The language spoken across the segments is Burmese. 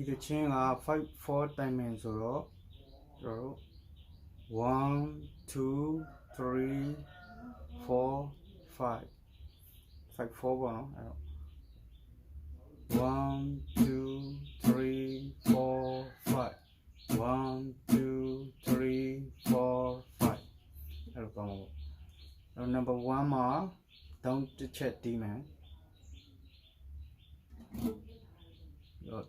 You can change our five four times so so one two three four five. Five four one no? one two three four five. One two three four five. Number one are don't check demand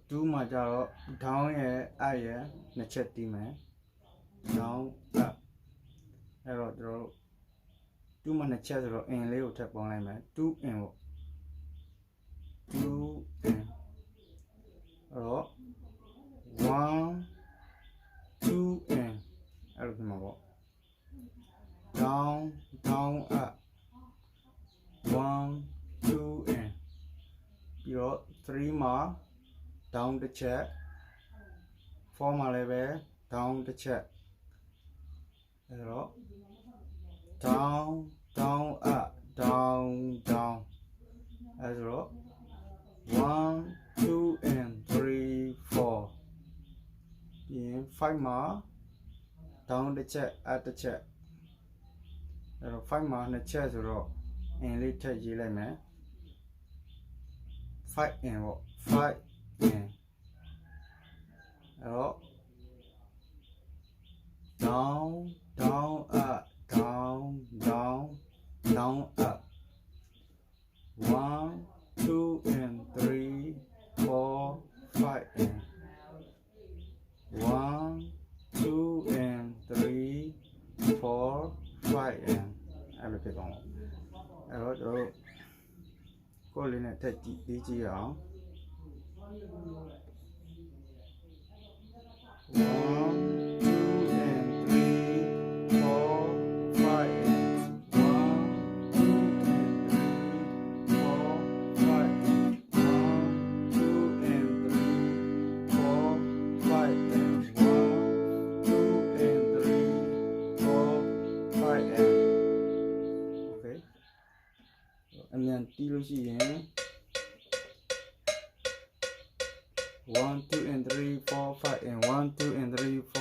2မှာကြတော့ down ရဲ့ up ရဲ့နှစ်ချက်တီးမယ် down up အဲ့တော့ကျွန်တော်တို့2မှာနှစ်ချက်ဆိုတော့ in လေးကိုထပ်ပေါင်းလိုက်မယ်2 in ပေါ့2 in အဲ့တော့1 2 in အဲ့လိုဖြစ်မှာပေါ့ down down up 1 2 in ပြီးတော့3မှာ down တစ်ချက် for မှာလည်းပဲ down တစ်ချက်အဲတော့ down down up down down အဲဆိုတော့1 2 and 3 4ပြီးရင်5မှာ down တစ်ချက် up တစ်ချက်အဲတော့5မှာနှစ်ချက်ဆိုတော့ and လေးထည့်ရေးလိုက်မယ် fight and ပေါ့ fight အဲ့တော့ down down up down down down up 1 2 and 3 4 5 and 1 2 and 3 4 5 and အဲ့လိုဖြစ်သွားအောင်အဲ့တော့ကျွန်တော်တို့ကိုယ်လေးနဲ့ထက်ကြည့်ကြည့်အောင် one two and three four five and one two and three four.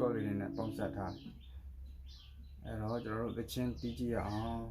ကောလေးတွေနဲ့ပေါင်းစပ်ထားတယ်အဲ့တော့ကျွန်တော်တို့သချင်းတီးကြည့်ရအောင်